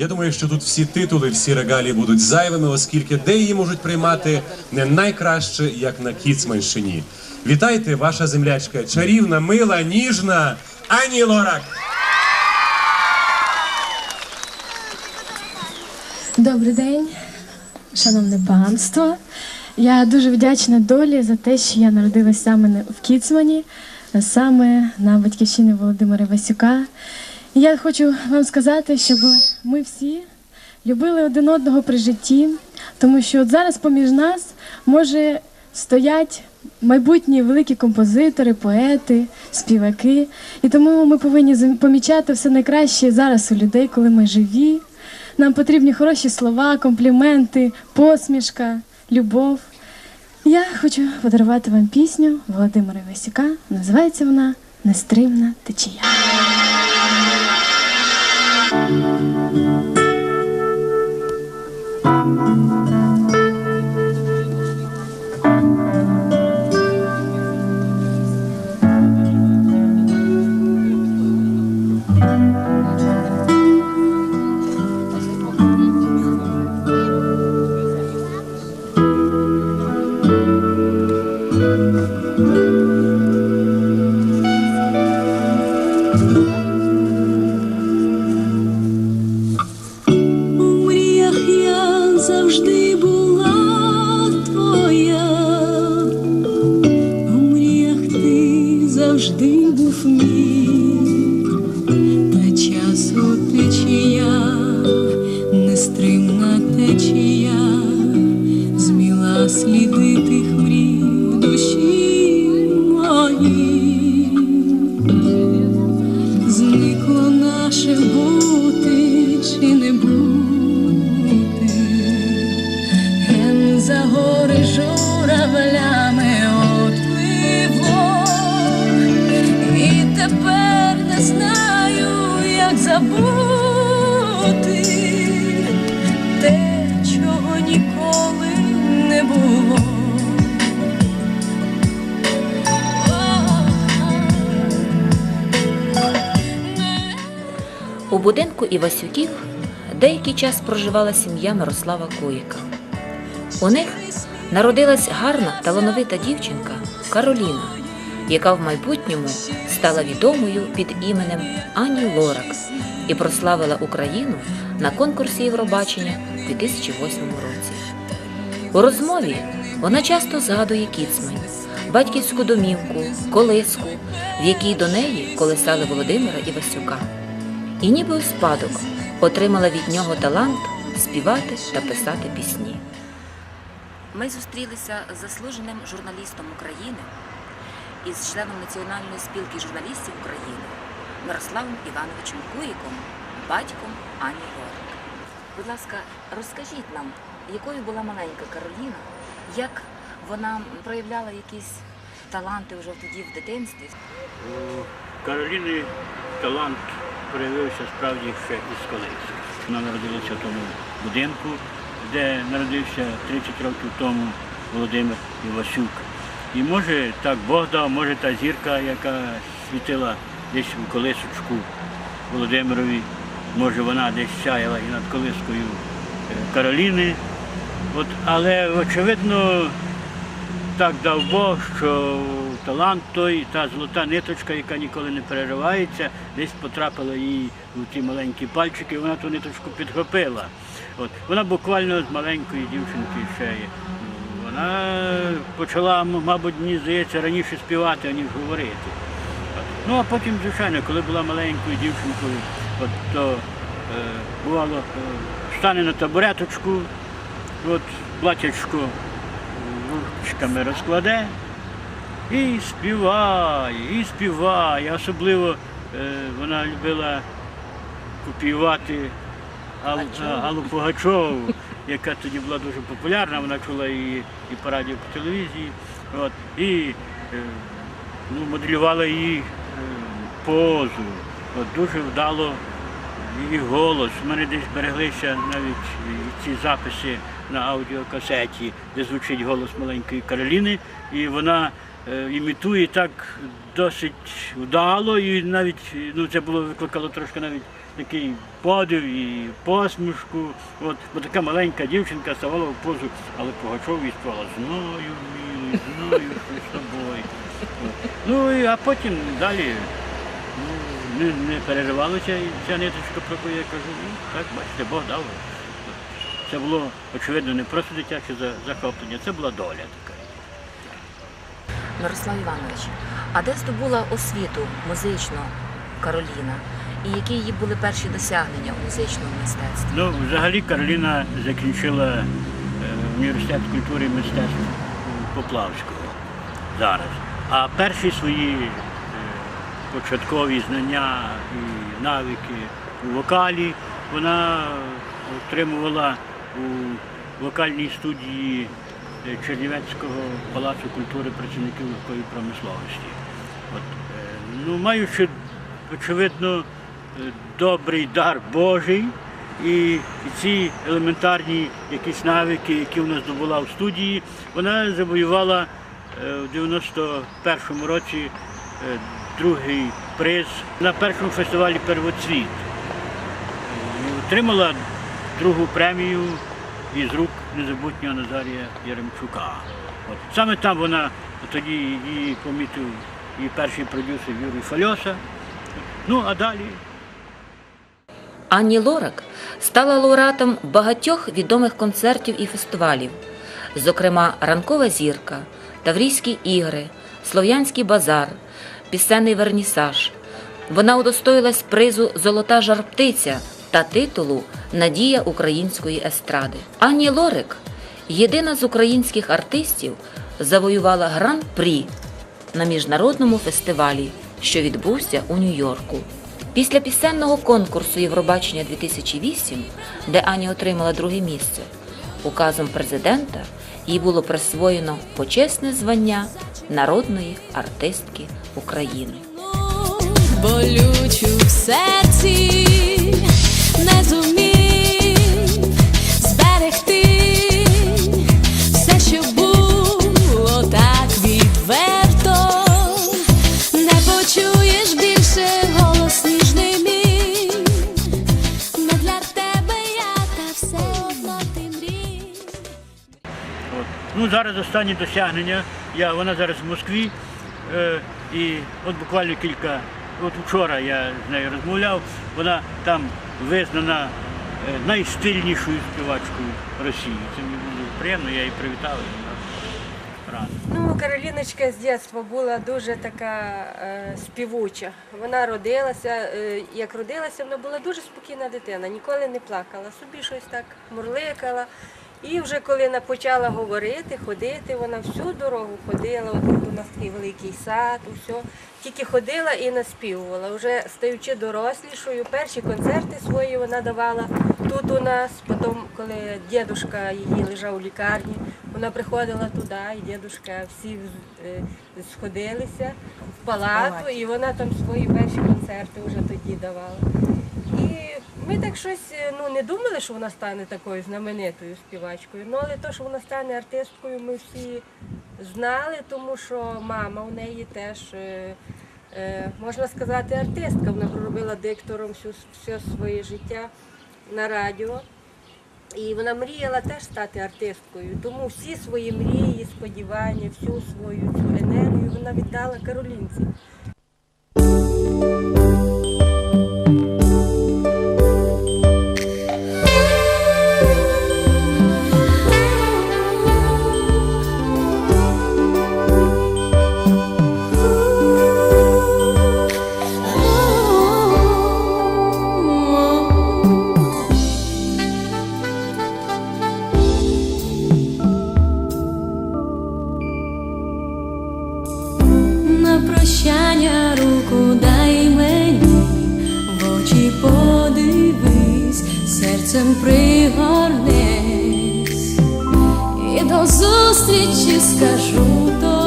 Я думаю, що тут всі титули, всі регалії будуть зайвими, оскільки де її можуть приймати не найкраще, як на Кіцманщині. Вітайте, ваша землячка, чарівна, мила, ніжна Ані Лорак. Добрий день, шановне панство. Я дуже вдячна долі за те, що я народилася саме в Кіцмані, саме на батьківщині Володимира Васюка. Я хочу вам сказати, щоб ми всі любили один одного при житті, тому що от зараз поміж нас може стоять майбутні великі композитори, поети, співаки. І тому ми повинні помічати все найкраще зараз у людей, коли ми живі. Нам потрібні хороші слова, компліменти, посмішка, любов. Я хочу подарувати вам пісню Володимира Васюка. Називається вона Нестримна течія. Завжди був мій, та часу течія, нестримна течія, зміла сліди тих мрій в душі моїй. Зникло наше будинку Івасюків деякий час проживала сім'я Мирослава Куїка. У них народилась гарна талановита дівчинка Кароліна, яка в майбутньому стала відомою під іменем Ані Лорак і прославила Україну на конкурсі Євробачення у 2008 році. У розмові вона часто згадує Кіцмань, батьківську домівку, колиску, в якій до неї колисали Володимира Івасюка і ніби у спадок отримала від нього талант співати та писати пісні. Ми зустрілися з заслуженим журналістом України із членом Національної спілки журналістів України Мирославом Івановичем Куїком, батьком Ані Горик. Будь ласка, розкажіть нам, якою була маленька Кароліна, як вона проявляла якісь таланти вже тоді в дитинстві? У Кароліни талант проявився справді ще із колись. Вона народилася в тому будинку, де народився 30 років тому Володимир Івасюк. І може так Бог дав, може та зірка, яка світила десь у колисочку Володимирові, може вона десь сяяла і над колискою е, Кароліни. От, але очевидно, так дав Бог, що талант той, та золота ниточка, яка ніколи не переривається, десь потрапила їй у ті маленькі пальчики, і вона ту ниточку підхопила. От. Вона буквально з маленької дівчинки ще є. Вона почала, мабуть, мені здається, раніше співати, ніж говорити. Ну а потім, звичайно, коли була маленькою дівчинкою, от, то е, бувало, е, стане на табуреточку, от платячко ручками розкладе і співає, і співає. Особливо е, вона любила копіювати Аллу, Аллу Пугачову, яка тоді була дуже популярна, вона чула її і по радіо, і по телевізії. От, і е, ну, моделювала її е, позу. От, дуже вдало її голос. У мене десь береглися навіть ці записи на аудіокасеті, де звучить голос маленької Кароліни, і вона е, імітує так досить вдало, і навіть ну, це було викликало трошки навіть такий подив і посмішку. От, бо така маленька дівчинка ставала в позу, але Пугачов їй співала зною, милий, зною, що з тобою. Ну, і, а потім далі ну, не, не переривалася ця, ця ниточка, про яку я кажу. Ну, так, бачите, Бог дав. Це було, очевидно, не просто дитяче захоплення, це була доля така. Мирослав Іванович, а де здобула освіту музичну Кароліна? І які її були перші досягнення у музичному мистецтві? Ну, взагалі Кароліна закінчила е, університет культури і мистецтв Поплавського зараз. А перші свої е, початкові знання і навики у вокалі вона отримувала у вокальній студії Чернівецького палацу культури працівників легкої промисловості. От, е, ну, маючи, очевидно, е, добрий дар Божий, і, ці елементарні якісь навики, які вона здобула в студії, вона завоювала е, в 91-му році е, другий приз на першому фестивалі Первоцвіт. І отримала другу премію із рук незабутнього Назарія Яремчука. От. Саме там вона тоді її помітив і перший продюсер Юрій Фальоса. Ну а далі Анні Лорак стала лауреатом багатьох відомих концертів і фестивалів, зокрема Ранкова зірка, Таврійські ігри, Слов'янський базар, Пісенний вернісаж. Вона удостоїлась призу Золота жарптиця та титулу Надія української естради. Анні Лорик, єдина з українських артистів, завоювала гран-прі на міжнародному фестивалі, що відбувся у Нью-Йорку. Після пісенного конкурсу Євробачення 2008, де Аня отримала друге місце, указом президента їй було присвоєно почесне звання народної артистки України. болючу в Ну, зараз останні досягнення. Я, вона зараз в Москві. Е, і от буквально кілька, от вчора я з нею розмовляв, вона там визнана е, найстильнішою співачкою Росії. Це мені було приємно, я її привітав. Ну, Кароліночка з дитинства була дуже така е, співуча. Вона родилася, е, як родилася, вона була дуже спокійна дитина, ніколи не плакала, собі щось так мурликала. І вже коли вона почала говорити, ходити, вона всю дорогу ходила, от у нас такий великий сад, усе. Тільки ходила і наспівувала. Вже стаючи дорослішою, перші концерти свої вона давала тут у нас. Потім, коли дідушка її лежав у лікарні, вона приходила туди, і дідушка всі е, сходилися в палату, і вона там свої перші концерти вже тоді давала. Ми так щось е, ну, не думали, що вона стане такою знаменитою співачкою. Ну, але то, що вона стане артисткою, ми всі знали, тому що мама у неї теж, е, е, можна сказати, артистка. Вона проробила диктором всю, все своє життя на радіо. І вона мріяла теж стати артисткою. Тому всі свої мрії, сподівання, всю свою цю енергію вона віддала Каролінці. Пригорнись, і до зустрічі скажу.